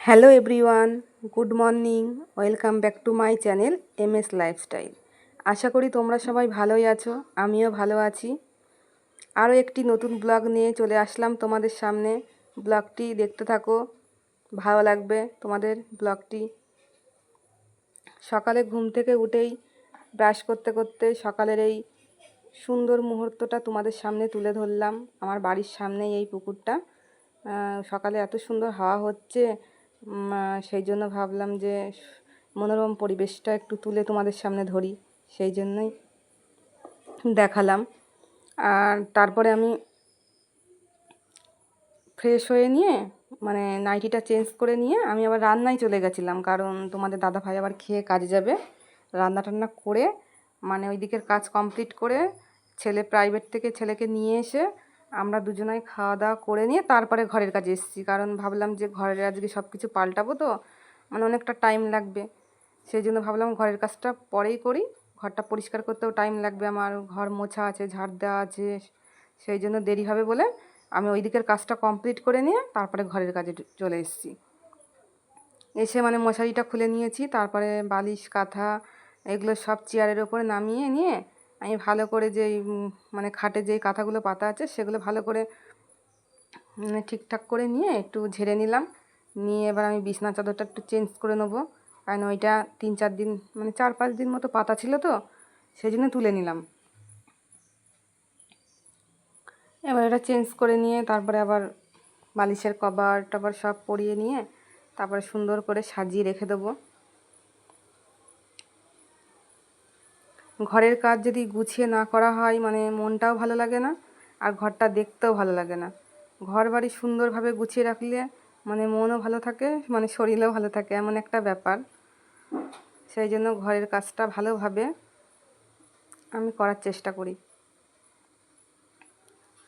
Hello everyone, good morning, welcome back to my channel M S lifestyle. আশা করি তোমরা সবাই ভালোই আছো, আমিও ভালো আছি। আরও একটি নতুন ব্লগ নিয়ে চলে আসলাম তোমাদের সামনে। ব্লগটি দেখতে থাকো, ভালো লাগবে তোমাদের ব্লগটি। সকালে ঘুম থেকে উঠেই ব্রাশ করতে করতে সকালের এই সুন্দর মুহূর্তটা তোমাদের সামনে তুলে ধরলাম। আমার বাড়ির সামনেই এই পুকুরটা। সকালে এত সুন্দর হাওয়া হচ্ছে সেই জন্য ভাবলাম যে মনোরম পরিবেশটা একটু তুলে তোমাদের সামনে ধরি, সেই জন্যই দেখালাম। আর তারপরে আমি ফ্রেশ হয়ে নিয়ে মানে নাইটিটা চেঞ্জ করে নিয়ে আমি আবার রান্নায় চলে গেছিলাম, কারণ তোমাদের দাদা ভাই আবার খেয়ে কাজে যাবে। রান্না টান্না করে মানে ওই দিকের কাজ কমপ্লিট করে ছেলে প্রাইভেট থেকে ছেলেকে নিয়ে এসে আমরা দুজনাই খাওয়া দাওয়া করে নিয়ে তারপরে ঘরের কাজে এসেছি। কারণ ভাবলাম যে ঘরের আজকে সব কিছু পাল্টাবো তো মানে অনেকটা টাইম লাগবে। সেই জন্য ভাবলাম ঘরের কাজটা পরেই করি। ঘরটা পরিষ্কার করতেও টাইম লাগবে আমার, ঘর মোছা আছে, ঝাড় দেওয়া আছে, সেই জন্য দেরি হবে বলে আমি ওই দিকের কাজটা কমপ্লিট করে নিয়ে তারপরে ঘরের কাজে চলে এসেছি। এসে মানে মশারিটা খুলে নিয়েছি, তারপরে বালিশ, কাঁথা, এগুলো সব চেয়ারের ওপরে নামিয়ে নিয়ে আমি ভালো করে যেই মানে খাটে যেই কাঁথাগুলো পাতা আছে সেগুলো ভালো করে মানে ঠিকঠাক করে নিয়ে একটু ঝেড়ে নিলাম। নিয়ে এবার আমি বিছনা চাদরটা একটু চেঞ্জ করে নেব। কারণ ওইটা তিন চার দিন মানে চার পাঁচ দিন মতো পাতা ছিল তো, সেই জন্য তুলে নিলাম। এবার এটা চেঞ্জ করে নিয়ে তারপরে আবার বালিশের কভার টভার সব পরিয়ে নিয়ে তারপরে সুন্দর করে সাজিয়ে রেখে দেবো। ঘরের কাজ যদি গুছিয়ে না করা হয় মানে মনটাও ভালো লাগে না, আর ঘরটা দেখতেও ভালো লাগে না। ঘর বাড়ি সুন্দরভাবে গুছিয়ে রাখলে মানে মনও ভালো থাকে মানে শরীরও ভালো থাকে, এমন একটা ব্যাপার। সেই জন্য ঘরের কাজটা ভালোভাবে আমি করার চেষ্টা করি।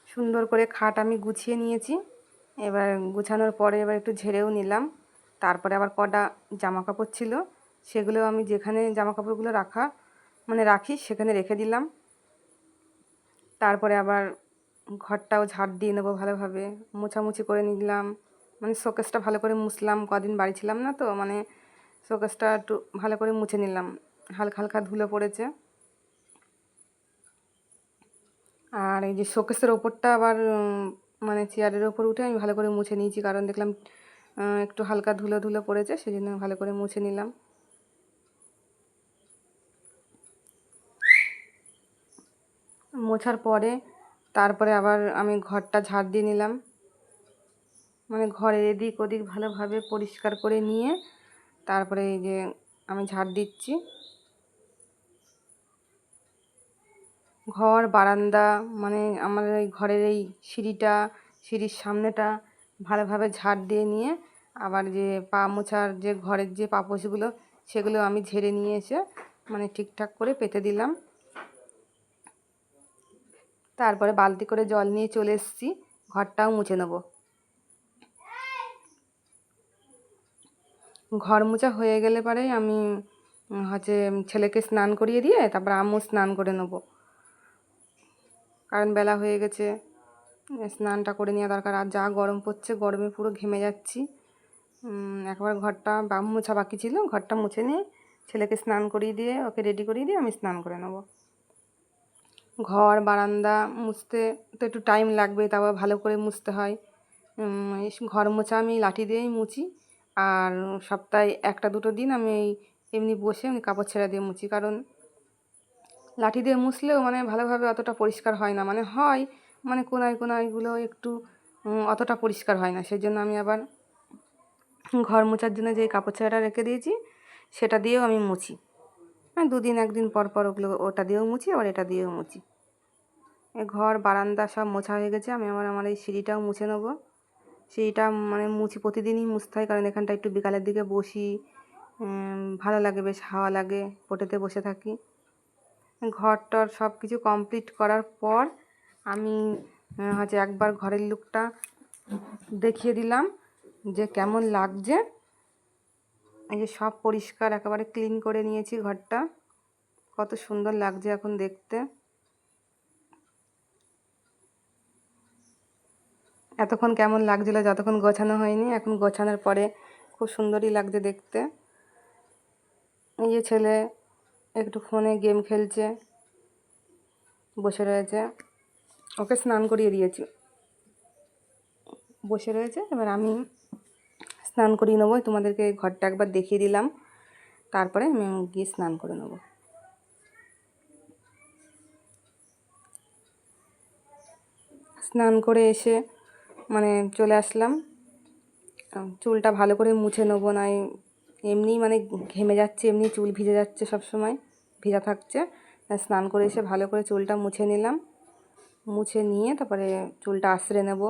সুন্দর করে খাট আমি গুছিয়ে নিয়েছি, এবার গুছানোর পরে এবার একটু ঝেড়েও নিলাম। তারপরে আবার কটা জামা কাপড় ছিল, সেগুলো আমি যেখানে জামা কাপড়গুলো রাখা মানে রাখি, সেখানে রেখে দিলাম। তারপরে আবার ঘরটাও ঝাড় দিয়ে নেব ভালোভাবে। মোছামুছি করে নিলাম। মানে শোকেসটা ভালো করে মুছলাম, কদিন বাড়ি ছিলাম না তো মানে শোকেসটা একটু ভালো করে মুছে নিলাম। হালকা হালকা ধুলো পড়েছে। আর এই যে শোকেসের ওপরটা আবার মানে চেয়ারের ওপর উঠে আমি ভালো করে মুছে নিয়েছি, কারণ দেখলাম একটু হালকা ধুলো ধুলো পড়েছে সেই জন্য ভালো করে মুছে নিলাম। মোছার পরে তারপরে আবার আমি ঘরটা ঝাড় দিয়ে নিলাম। মানে ঘরের এদিক ওদিক ভালোভাবে পরিষ্কার করে নিয়ে তারপরে এই যে আমি ঝাড় দিচ্ছি। ঘর, বারান্দা মানে আমার এই ঘরের এই সিঁড়িটা, সিঁড়ির সামনেটা ভালোভাবে ঝাড় দিয়ে নিয়ে আবার যে পা মোছার যে ঘরের যে পাপোশগুলো সেগুলো আমি ঝেড়ে নিয়ে এসে মানে ঠিকঠাক করে পেতে দিলাম। তারপরে বালতি করে জল নিয়ে চলে এসেছি, ঘরটাও মুছে নেব। ঘর মোছা হয়ে গেলে পরে আমি হচ্ছে ছেলেকে স্নান করিয়ে দিয়ে তারপর আমিও স্নান করে নেব। কারণ বেলা হয়ে গেছে, স্নানটা করে নেওয়া দরকার। আর যা গরম পড়ছে, গরমে পুরো ঘেমে যাচ্ছি। একবার ঘরটা বাম মোছা বাকি ছিল, ঘরটা মুছে নিয়ে ছেলেকে স্নান করিয়ে দিয়ে, ওকে রেডি করিয়ে দিয়ে আমি স্নান করে নেব। ঘর, বারান্দা মুছতে তো একটু টাইম লাগবে, তারপর ভালো করে মুছতে হয়। ঘর মোছা আমি লাঠি দিয়েই মুছি। আর সপ্তাহে একটা দুটো দিন আমি এমনি বসে আমি কাপড় ছেঁড়া দিয়ে মুছি। কারণ লাঠি দিয়ে মুছলেও মানে ভালোভাবে অতটা পরিষ্কার হয় না। মানে হয় মানে কোনায় কোনায়গুলো একটু অতটা পরিষ্কার হয় না। সেই জন্য আমি আবার ঘর মোছার জন্য যে কাপড় ছেঁড়াটা রেখে দিয়েছি, সেটা দিয়েও আমি মুছি। হ্যাঁ দুদিন, একদিন পর পর ওগুলো, ওটা দিয়েও মুছি, আবার এটা দিয়েও মুছি। ঘর, বারান্দা সব মোছা হয়ে গেছে। আমি আমার আমার এই সিঁড়িটাও মুছে নেব। সিঁড়িটা মানে মুছি প্রতিদিনই মুছতে হয়, কারণ এখানটা একটু বিকালের দিকে বসি। ভালো লাগে, বেশ হাওয়া লাগে, পোটেতে বসে থাকি। ঘর টর সব কিছু কমপ্লিট করার পর আমি হচ্ছে একবার ঘরের লুকটা দেখিয়ে দিলাম যে কেমন লাগছে। এই যে সব পরিষ্কার, একেবারে ক্লিন করে নিয়েছি ঘরটা। কত সুন্দর লাগছে এখন দেখতে। এতক্ষণ কেমন লাগছিল? যতক্ষণ গোছানো হয়নি, এখন গোছানোর পরে খুব সুন্দরই লাগছে দেখতে। এই যে ছেলে একটু ফোনে গেম খেলছে, বসে রয়েছে। ওকে স্নান করিয়ে দিয়েছি। বসে রয়েছে, এবার আমি স্নান করিয়ে নেব। তোমাদেরকে ঘরটা একবার দেখিয়ে দিলাম। তারপরে আমি গিয়ে স্নান করে নেব। স্নান করে এসে মানে চলে আসলাম। চুলটা ভালো করে মুছে নেব না এমনি মানে ঘেমে যাচ্ছে, এমনি চুল ভিজে যাচ্ছে সব সময় ভিজা থাকছে। স্নান করে এসে ভালো করে চুলটা মুছে নিলাম। মুছে নিয়ে তারপরে চুলটা আশ্রে নেব।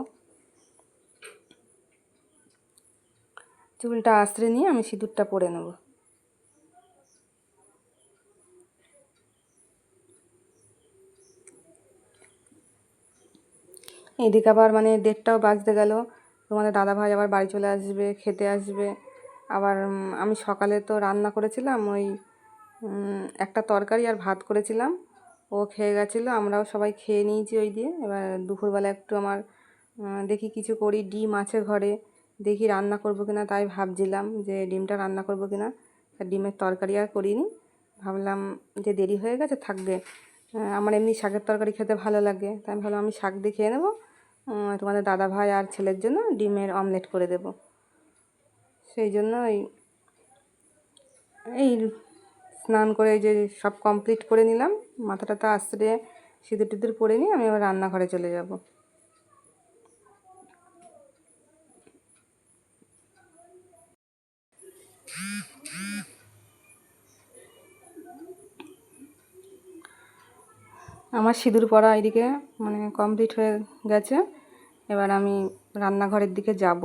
চুলটা আশ্রে নিয়ে আমি সিঁদুরটা পরে নেব। এদিকে আবার মানে দেড়টাও বাজতে গেল। তোমাদের দাদাভাই আবার বাড়ি চলে আসবে, খেতে আসবে। আবার আমি সকালে তো রান্না করেছিলাম, ওই একটা তরকারি আর ভাত করেছিলাম। ও খেয়ে গেছিল, আমরাও সবাই খেয়ে নিয়েছি ওই দিয়ে। এবার দুপুরবেলা একটু আমার দেখি কিছু করি, ডিম আছে ঘরে, দেখি রান্না করব কিনা তাই ভাবছিলাম যে ডিমটা রান্না করব কিনা। ডিমের তরকারি আর করিনি। ভাবলাম যে দেরি হয়ে গেছে, থাকবে। আমার এমনি শাকের তরকারি খেতে ভালো লাগে, তাই আমি ভাবলাম আমি শাক দিয়ে খেয়ে নেব। তোমাদের দাদা ভাই আর ছেলের জন্য ডিমের অমলেট করে দেব। সেই জন্য এই এই স্নান করে যে সব কমপ্লিট করে নিলাম, মাথাটা তো আশ্রে সিঁদুর টিঁদুর পরে নিয়ে আমি এবার রান্নাঘরে চলে যাব। আমার সিঁদুর পরা এদিকে মানে কমপ্লিট হয়ে গেছে। এবার আমি রান্নাঘরের দিকে যাব।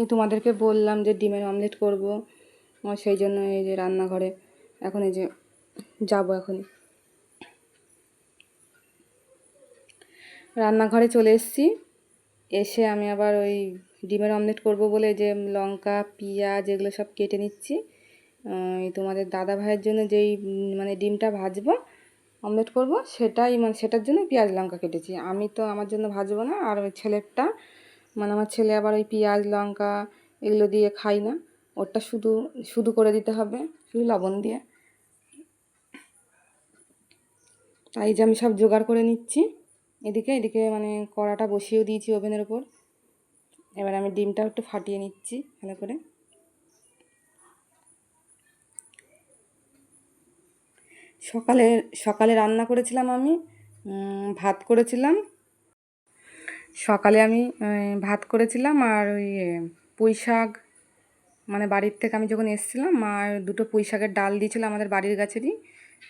এই তোমাদেরকে বললাম যে ডিমের অমলেট করব সেই জন্য এই যে রান্নাঘরে এখন এই যে যাব এখন রান্নাঘরে চলে এসেছি। এসে আমি আবার ওই ডিমের অমলেট করব বলে যে লঙ্কা, পিঁয়াজ এগুলো সব কেটে নিচ্ছি। তোমাদের দাদা ভাইয়ের জন্য যেই মানে ডিমটা ভাজবো অমলেট করব, সেটাই মানে সেটার জন্য পেঁয়াজ লঙ্কা কেটেছি। আমি তো আমার জন্য ভাজবো না, আর ওই ছেলেরটা মানে আমার ছেলে আবার ওই পেঁয়াজ, লঙ্কা এগুলো দিয়ে খাই না। ওরটা শুধু শুধু করে দিতে হবে, শুধু লবণ দিয়ে। তাই যে আমি সব জোগাড় করে নিচ্ছি। এদিকে এদিকে মানে কড়াটা বসিয়েও দিয়েছি ওভেনের ওপর। এবার আমি ডিমটাও একটু ফাটিয়ে নিচ্ছি, ভালো করে। সকালে সকালে রান্না করেছিলাম আমি ভাত করেছিলাম। সকালে আমি ভাত করেছিলাম আর ওই পুঁই শাক। মানে বাড়ির থেকে আমি যখন এসেছিলাম, মা দুটো পুঁই শাকের ডাল দিয়েছিল আমাদের বাড়ির গাছেরই।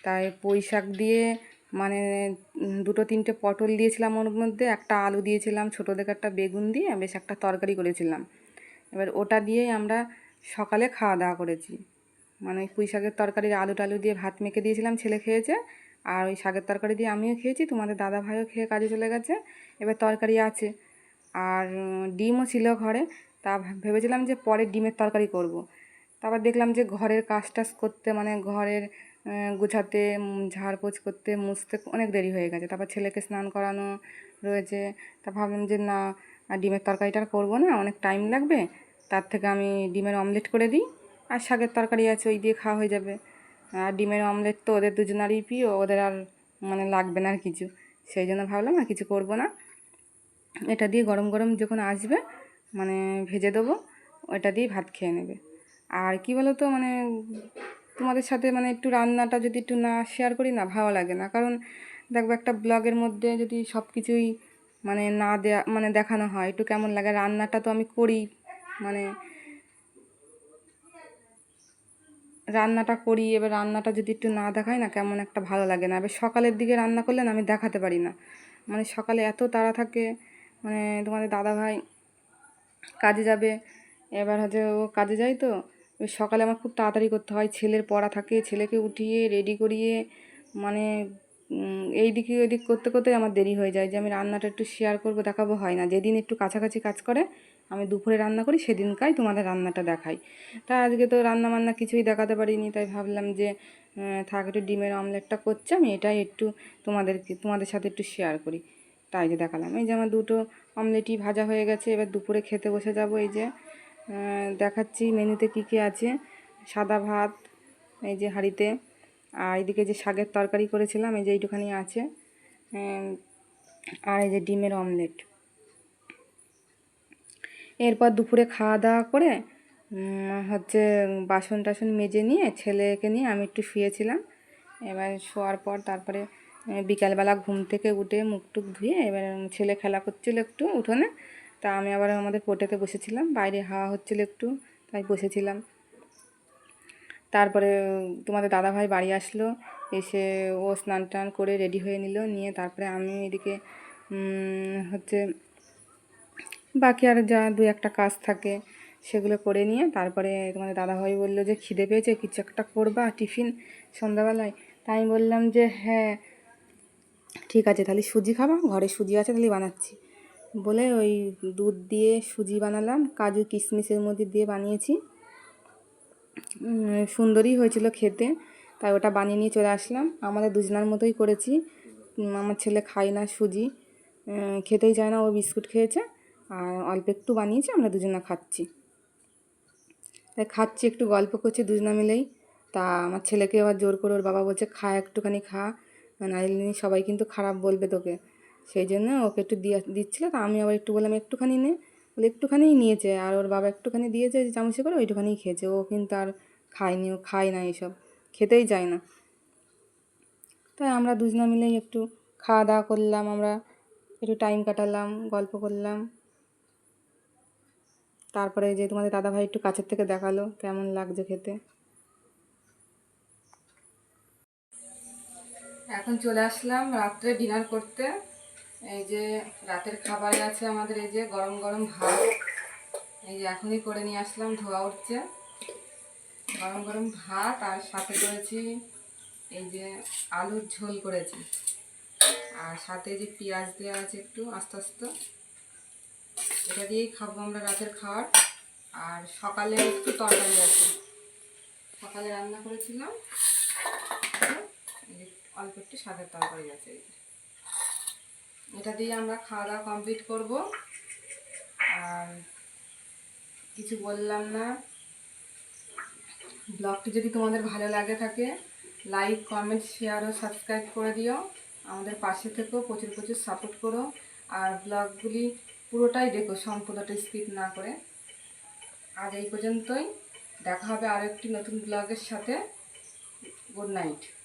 তাই পুঁই শাক দিয়ে মানে দুটো তিনটে পটল দিয়েছিলাম ওর মধ্যে, একটা আলু দিয়েছিলাম, ছোটো দেখে একটা বেগুন দিয়ে বেশ একটা তরকারি করেছিলাম। এবার ওটা দিয়েই আমরা সকালে খাওয়া দাওয়া করেছি। মানে পুঁই শাকের তরকারির আলু টালু দিয়ে ভাত মেখে দিয়েছিলাম, ছেলে খেয়েছে। আর ওই শাকের তরকারি দিয়ে আমিও খেয়েছি, তোমাদের দাদা ভাইও খেয়ে কাজে চলে গেছে। এবার তরকারি আছে। আর ডিমও ছিল ঘরে। তা ভেবেছিলাম যে পরে ডিমের তরকারি করব। তারপর দেখলাম যে ঘরের কাজ টাজ করতে মানে ঘরের গুছাতে ঝাড়পোছ করতে, মুছতে অনেক দেরি হয়ে গেছে। তারপর ছেলেকে স্নান করানো রয়েছে। তা ভাবলাম যে না ডিমের তরকারিটা করব না, অনেক টাইম লাগবে। তার থেকে আমি ডিমের অমলেট করে দিই। আর শাকের তরকারি আছে, ওই দিয়ে খাওয়া হয়ে যাবে। আর ডিমের অমলেট তো ওদের দুজনারই প্রিয়, ওদের আর মানে লাগবে না আর কিছু। সেই জন্য ভাবলাম আর কিছু করব না। এটা দিয়ে গরম গরম যখন আসবে মানে ভেজে দেবো, ওটা দিয়ে ভাত খেয়ে নেবে। আর কি বলো তো মানে তোমাদের সাথে মানে একটু রান্নাটা যদি একটু না শেয়ার করি না, ভালো লাগে না। কারণ দেখবে একটা ব্লগের মধ্যে যদি সব কিছুই মানে না দেয়া মানে দেখানো হয়, একটু কেমন লাগে। রান্নাটা তো আমি করি মানে রান্নাটা করি, এবার রান্নাটা যদি একটু না দেখাই না কেমন একটা ভালো লাগে না। এবার সকালের দিকে রান্না করলে না আমি দেখাতে পারি না। মানে সকালে এত তাড়া থাকে মানে তোমাদের দাদাভাই কাজে যাবে, এবার হচ্ছে ও কাজে যায় তো সকালে আমার খুব তাড়াতাড়ি করতে হয়। ছেলের পড়া থাকে, ছেলেকে উঠিয়ে রেডি করিয়ে মানে এই দিকে ওই দিক করতে করতে আমার দেরি হয়ে যায় যে আমি রান্নাটা একটু শেয়ার করব, দেখাবো, হয় না। যেদিন একটু কাছাকাছি কাজ করে আমি দুপুরে রান্না করি সেদিনকাই তোমাদের রান্নাটা দেখাই। তা আজকে তো রান্না বান্না কিছুই দেখাতে পারিনি, তাই ভাবলাম যে থাক একটু ডিমের অমলেটটা করছি আমি এটাই একটু তোমাদেরকে, তোমাদের সাথে একটু শেয়ার করি। তাই যে দেখালাম, এই যে আমার দুটো অমলেটই ভাজা হয়ে গেছে, এবার দুপুরে খেতে বসে যাব, এই যে দেখাচ্ছি মেনুতে কী কী আছে। সাদা ভাত, এই যে হাঁড়িতে, আর এদিকে যে শাকের তরকারি করেছিলাম, এই যে এইটুখানি আছে আর এই যে ডিমের অমলেট। এরপর দুপুরে খাওয়া দাওয়া করে হচ্ছে বাসন টাসন মেজে নিয়ে ছেলেকে নিয়ে আমি একটু শুয়েছিলাম। এবার শোয়ার পর তারপরে বিকালবেলা ঘুম থেকে উঠে মুখ টুক ধুয়ে এবার ছেলে খেলা করছিল একটু উঠোনে। তা আমি আবার আমাদের পোটেতে বসেছিলাম, বাইরে হাওয়া হচ্ছিল একটু, তাই বসেছিলাম। তারপরে, তোমাদের দাদাভাই বাড়ি আসলো, এসে ও স্নান টান করে রেডি হয়ে নিল, নিয়ে তারপরে আমি এদিকে হচ্ছে বাকি আর যা দু একটা কাজ থাকে সেগুলো করে নিয়ে তারপরে তোমাদের দাদাভাই বলল যে খিদে পেয়েছে, কিছু একটা করবা, টিফিন সন্ধ্যাবেলায়। তাই আমি বললাম যে হ্যাঁ ঠিক আছে, তাহলে সুজি খাবা, ঘরে সুজি আছে তাহলে বানাচ্ছি। বলে ওই দুধ দিয়ে সুজি বানালাম, কাজু কিশমিশের মধ্যে দিয়ে বানিয়েছি। সুন্দরই হয়েছিল খেতে, তাই ওটা বানিয়ে নিয়ে চলে আসলাম। আমাদের দুজনার মতোই করেছি। আমার ছেলে খায় না সুজি খেতেই চায় না, ও বিস্কুট খেয়েছে। আর অল্প একটু বানিয়েছি, আমরা দুজনা খাচ্ছি। তাই খাচ্ছি, একটু গল্প করছি দুজনা মিলেই। তা আমার ছেলেকে আবার জোর করে ওর বাবা বলছে, খা, একটুখানি খা। নাইলে সবাই কিন্তু খারাপ বলবে তোকে। সেই জন্য ওকে একটু দিয়ে, দিচ্ছিল। তা আমি আবার একটু বললাম, একটুখানি নে। বলে, একটুখানিই নিয়েছে। আর ওর বাবা একটুখানি দিয়েছে চামচে করে ওইটুখানিই খেয়েছে। ও কিন্তু আর খায়নি, ও খায় না এইসব খেতেই যায় না। তাই আমরা দুজনা মিলেই একটু খাওয়া দাওয়া করলাম, আমরা একটু টাইম কাটালাম, গল্প করলাম। তারপরে যে তোমাদের দাদাভাই একটু কাছের থেকে দেখাল, কেমন লাগছে খেতে? এখন চলে আসলাম রাত্রে ডিনার করতে। এই যে রাতের খাবারে আছে আমাদের এই যে গরম গরম ভাত। এই যে এখনই করে নিয়ে আসলাম, ধোয়া উঠছে। গরম গরম ভাত আর সাথে করেছি এই যে আলুর ঝোল করেছি। আর সাথে যে পেঁয়াজ দেওয়া আছে একটু আস্তে আস্তে। এটা দিয়েই খাব আমরা রাতের খাবার। আর সকালে একটু তরকারি আছে। সকালে রান্না করেছিলাম। অল্প একটু শাকের তরকারি আছে। এটা দিয়ে আমরা খাওয়া দাওয়া কমপ্লিট করব। আর কিছু বললাম না। ব্লগটি যদি তোমাদের ভালো লাগে থাকে লাইক কমেন্ট শেয়ার ও সাবস্ক্রাইব করে দিও। আমাদের পাশে থেকেও প্রচুর প্রচুর সাপোর্ট করো। আর ব্লগগুলি পুরোটাই দেখো, সম্পূর্ণটা স্কিপ না করে। আজ এই পর্যন্তই। দেখা হবে আরেকটি নতুন ব্লগের সাথে। Good night